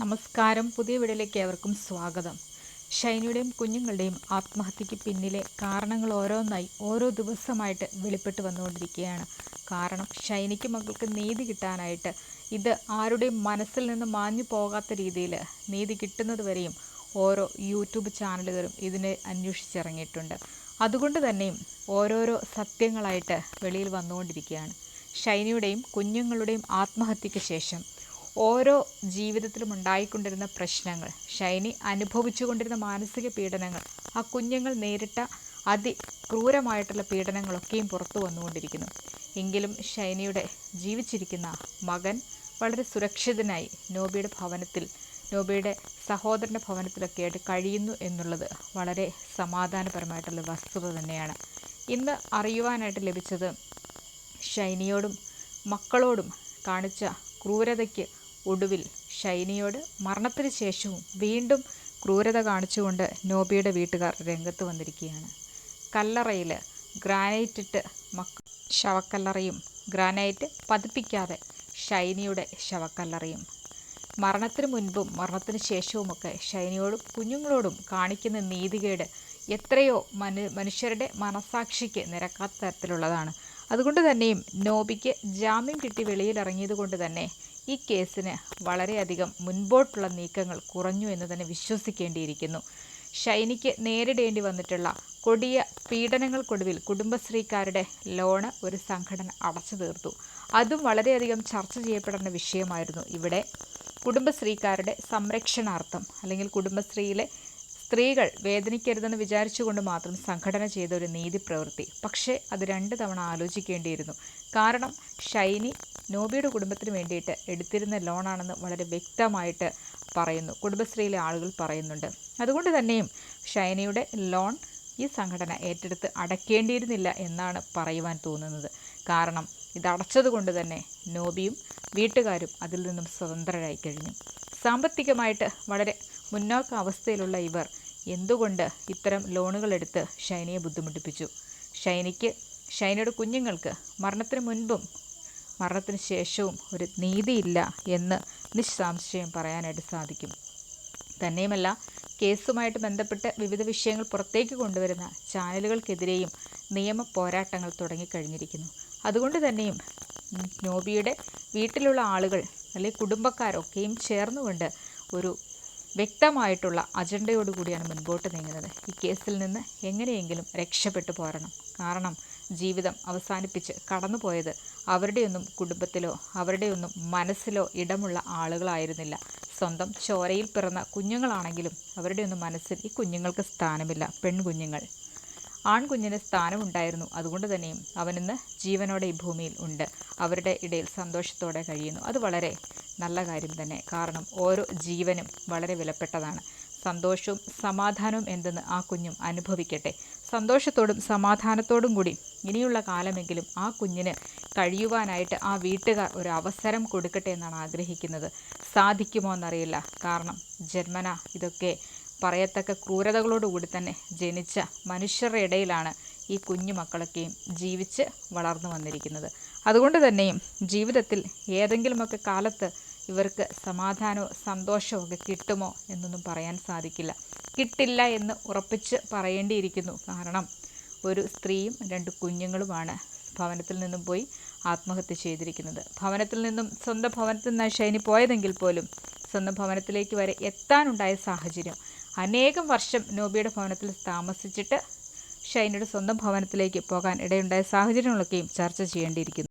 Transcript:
നമസ്കാരം. പുതിയ വീടിലേക്ക് ഏവർക്കും സ്വാഗതം. ഷൈനിയുടെയും കുഞ്ഞുങ്ങളുടെയും ആത്മഹത്യയ്ക്ക് പിന്നിലെ കാരണങ്ങൾ ഓരോന്നായി ഓരോ ദിവസമായിട്ട് വെളിപ്പെട്ട് വന്നുകൊണ്ടിരിക്കുകയാണ്. കാരണം ഷൈനിക്ക് മക്കൾക്ക് നീതി കിട്ടാനായിട്ട് ഇത് ആരുടെയും മനസ്സിൽ നിന്ന് മാഞ്ഞു പോകാത്ത രീതിയിൽ നീതി കിട്ടുന്നത് വരെയും ഓരോ യൂട്യൂബ് ചാനലുകളും ഇതിനെ അന്വേഷിച്ചിറങ്ങിയിട്ടുണ്ട്. അതുകൊണ്ട് തന്നെയും ഓരോരോ സത്യങ്ങളായിട്ട് വെളിയിൽ വന്നുകൊണ്ടിരിക്കുകയാണ്. ഷൈനിയുടെയും കുഞ്ഞുങ്ങളുടെയും ആത്മഹത്യയ്ക്ക് ശേഷം ഓരോ ജീവിതത്തിലും ഉണ്ടായിക്കൊണ്ടിരുന്ന പ്രശ്നങ്ങൾ ഷൈനി അനുഭവിച്ചുകൊണ്ടിരുന്ന മാനസിക പീഡനങ്ങൾ ആ കുഞ്ഞുങ്ങൾ നേരിട്ട അതിക്രൂരമായിട്ടുള്ള പീഡനങ്ങളൊക്കെയും പുറത്തു വന്നുകൊണ്ടിരിക്കുന്നു. എങ്കിലും ഷൈനിയുടെ ജീവിച്ചിരിക്കുന്ന മകൻ വളരെ സുരക്ഷിതനായി നോബിയുടെ ഭവനത്തിൽ നോബിയുടെ സഹോദരന്റെ ഭവനത്തിലൊക്കെ ആയിട്ട് കഴിയുന്നു എന്നുള്ളത് വളരെ സമാധാനപരമായിട്ടുള്ള വസ്തുത തന്നെയാണ്. ഇന്ന് അറിയുവാനായിട്ട് ലഭിച്ചത് ഷൈനിയോടും മക്കളോടും കാണിച്ച ക്രൂരതയ്ക്ക് ഒടുവിൽ ഷൈനിയോട് മരണത്തിന് ശേഷവും വീണ്ടും ക്രൂരത കാണിച്ചുകൊണ്ട് നോബിയുടെ വീട്ടുകാർ രംഗത്ത് വന്നിരിക്കുകയാണ്. കല്ലറയിൽ ഗ്രാനൈറ്റ് ഇട്ട് മക്ക ശവക്കല്ലറയും ഗ്രാനൈറ്റ് പതിപ്പിക്കാതെ ഷൈനിയുടെ ശവക്കല്ലറയും. മരണത്തിന് മുൻപും മരണത്തിന് ശേഷവുമൊക്കെ ഷൈനിയോടും കുഞ്ഞുങ്ങളോടും കാണിക്കുന്ന നീതികേട് എത്രയോ മനു മനുഷ്യരുടെ മനസാക്ഷിക്ക് നിരക്കാത്ത തരത്തിലുള്ളതാണ്. അതുകൊണ്ട് തന്നെയും നോബിക്ക് ജാമ്യം കിട്ടി വെളിയിലിറങ്ങിയത് കൊണ്ട് തന്നെ ഈ കേസിന് വളരെയധികം മുൻപോട്ടുള്ള നീക്കങ്ങൾ കുറഞ്ഞു എന്ന് തന്നെ വിശ്വസിക്കേണ്ടിയിരിക്കുന്നു. ഷൈനിക്ക് നേരിടേണ്ടി വന്നിട്ടുള്ള കൊടിയ പീഡനങ്ങൾക്കൊടുവിൽ കുടുംബശ്രീക്കാരുടെ ലോണ് ഒരു സംഘടന അടച്ചു തീർത്തു. അതും വളരെയധികം ചർച്ച ചെയ്യപ്പെടേണ്ട വിഷയമായിരുന്നു ഇവിടെ. കുടുംബശ്രീക്കാരുടെ സംരക്ഷണാർത്ഥം അല്ലെങ്കിൽ കുടുംബശ്രീയിലെ സ്ത്രീകൾ വേദനിക്കരുതെന്ന് വിചാരിച്ചുകൊണ്ട് മാത്രം സംഘടന ചെയ്ത ഒരു നീതി പ്രവൃത്തി. പക്ഷേ അത് രണ്ട് തവണ ആലോചിക്കേണ്ടിയിരുന്നു. കാരണം ഷൈനി നോബിയുടെ കുടുംബത്തിന് വേണ്ടിയിട്ട് എടുത്തിരുന്ന ലോണാണെന്ന് വളരെ വ്യക്തമായിട്ട് പറയുന്നു. കുടുംബശ്രീയിലെ ആളുകൾ പറയുന്നുണ്ട്. അതുകൊണ്ട് തന്നെയും ഷൈനിയുടെ ലോൺ ഈ സംഘടന ഏറ്റെടുത്ത് അടയ്ക്കേണ്ടിയിരുന്നില്ല എന്നാണ് പറയുവാൻ തോന്നുന്നത്. കാരണം ഇതടച്ചതുകൊണ്ട് തന്നെ നോബിയും വീട്ടുകാരും അതിൽ നിന്നും സ്വതന്ത്രരായി കഴിഞ്ഞു. സാമ്പത്തികമായിട്ട് വളരെ മുന്നോക്ക അവസ്ഥയിലുള്ള ഇവർ എന്തുകൊണ്ട് ഇത്തരം ലോണുകളെടുത്ത് ഷൈനയെ ബുദ്ധിമുട്ടിപ്പിച്ചു? ഷൈനയ്ക്ക് ഷൈനയുടെ കുഞ്ഞുങ്ങൾക്ക് മരണത്തിന് മുൻപും മരണത്തിന് ശേഷവും ഒരു നീതിയില്ല എന്ന് നിസ്സംശയം പറയാനായിട്ട് സാധിക്കും. തന്നെയുമല്ല കേസുമായിട്ട് ബന്ധപ്പെട്ട് വിവിധ വിഷയങ്ങൾ പുറത്തേക്ക് കൊണ്ടുവരുന്ന ചാനലുകൾക്കെതിരെയും നിയമ പോരാട്ടങ്ങൾ തുടങ്ങിക്കഴിഞ്ഞിരിക്കുന്നു. അതുകൊണ്ട് തന്നെയും നോബിയുടെ വീട്ടിലുള്ള ആളുകൾ അല്ലെങ്കിൽ കുടുംബക്കാരൊക്കെയും ചേർന്നുകൊണ്ട് ഒരു വ്യക്തമായിട്ടുള്ള അജണ്ടയോടുകൂടിയാണ് മുൻപോട്ട് നീങ്ങുന്നത്. ഈ കേസിൽ നിന്ന് എങ്ങനെയെങ്കിലും രക്ഷപ്പെട്ടു പോരണം. കാരണം ജീവിതം അവസാനിപ്പിച്ച് കടന്നുപോയത് അവരുടെയൊന്നും കുടുംബത്തിലോ അവരുടെയൊന്നും മനസ്സിലോ ഇടമുള്ള ആളുകളായിരുന്നില്ല. സ്വന്തം ചോരയിൽ പിറന്ന കുഞ്ഞുങ്ങളാണെങ്കിലും അവരുടെയൊന്നും മനസ്സിൽ ഈ കുഞ്ഞുങ്ങൾക്ക് സ്ഥാനമില്ല. പെൺകുഞ്ഞുങ്ങൾ. ആൺകുഞ്ഞിന് സ്ഥാനമുണ്ടായിരുന്നു. അതുകൊണ്ട് തന്നെയും അവനിന്ന് ജീവനോടെ ഈ ഭൂമിയിൽ ഉണ്ട്. അവരുടെ ഇടയിൽ സന്തോഷത്തോടെ കഴിയുന്നു. അത് വളരെ നല്ല കാര്യം തന്നെ. കാരണം ഓരോ ജീവനും വളരെ വിലപ്പെട്ടതാണ്. സന്തോഷവും സമാധാനവും എന്തെന്ന് ആ കുഞ്ഞും അനുഭവിക്കട്ടെ. സന്തോഷത്തോടും സമാധാനത്തോടും കൂടി ഇനിയുള്ള കാലമെങ്കിലും ആ കുഞ്ഞിന് കഴിയുവാനായിട്ട് ആ വീട്ടുകാർ ഒരു അവസരം കൊടുക്കട്ടെ എന്നാണ് ആഗ്രഹിക്കുന്നത്. സാധിക്കുമോ എന്നറിയില്ല. കാരണം ജന്മന ഇതൊക്കെ പറയത്തക്ക ക്രൂരതകളോടുകൂടി തന്നെ ജനിച്ച മനുഷ്യരുടെ ഇടയിലാണ് ഈ കുഞ്ഞു മക്കളൊക്കെയും ജീവിച്ച് വളർന്നു വന്നിരിക്കുന്നത്. അതുകൊണ്ട് തന്നെയും ജീവിതത്തിൽ ഏതെങ്കിലുമൊക്കെ കാലത്ത് ഇവർക്ക് സമാധാനമോ സന്തോഷമോ ഒക്കെ കിട്ടുമോ എന്നൊന്നും പറയാൻ സാധിക്കില്ല. കിട്ടില്ല എന്ന് ഉറപ്പിച്ച് പറയേണ്ടിയിരിക്കുന്നു. കാരണം ഒരു സ്ത്രീയും രണ്ട് കുഞ്ഞുങ്ങളുമാണ് ഭവനത്തിൽ നിന്നും പോയി ആത്മഹത്യ ചെയ്തിരിക്കുന്നത്. ഭവനത്തിൽ നിന്നും സ്വന്തം ഭവനത്തിൽ നിന്നാണ് ഷൈനി പോയതെങ്കിൽ പോലും സ്വന്തം ഭവനത്തിലേക്ക് വരെ എത്താനുണ്ടായ സാഹചര്യം അനേകം വർഷം നോബിയുടെ ഭവനത്തിൽ താമസിച്ചിട്ട് ഷൈനയുടെ സ്വന്തം ഭവനത്തിലേക്ക് പോകാൻ ഇടയുണ്ടായ സാഹചര്യങ്ങളൊക്കെയും ചർച്ച ചെയ്യേണ്ടിയിരിക്കുന്നു.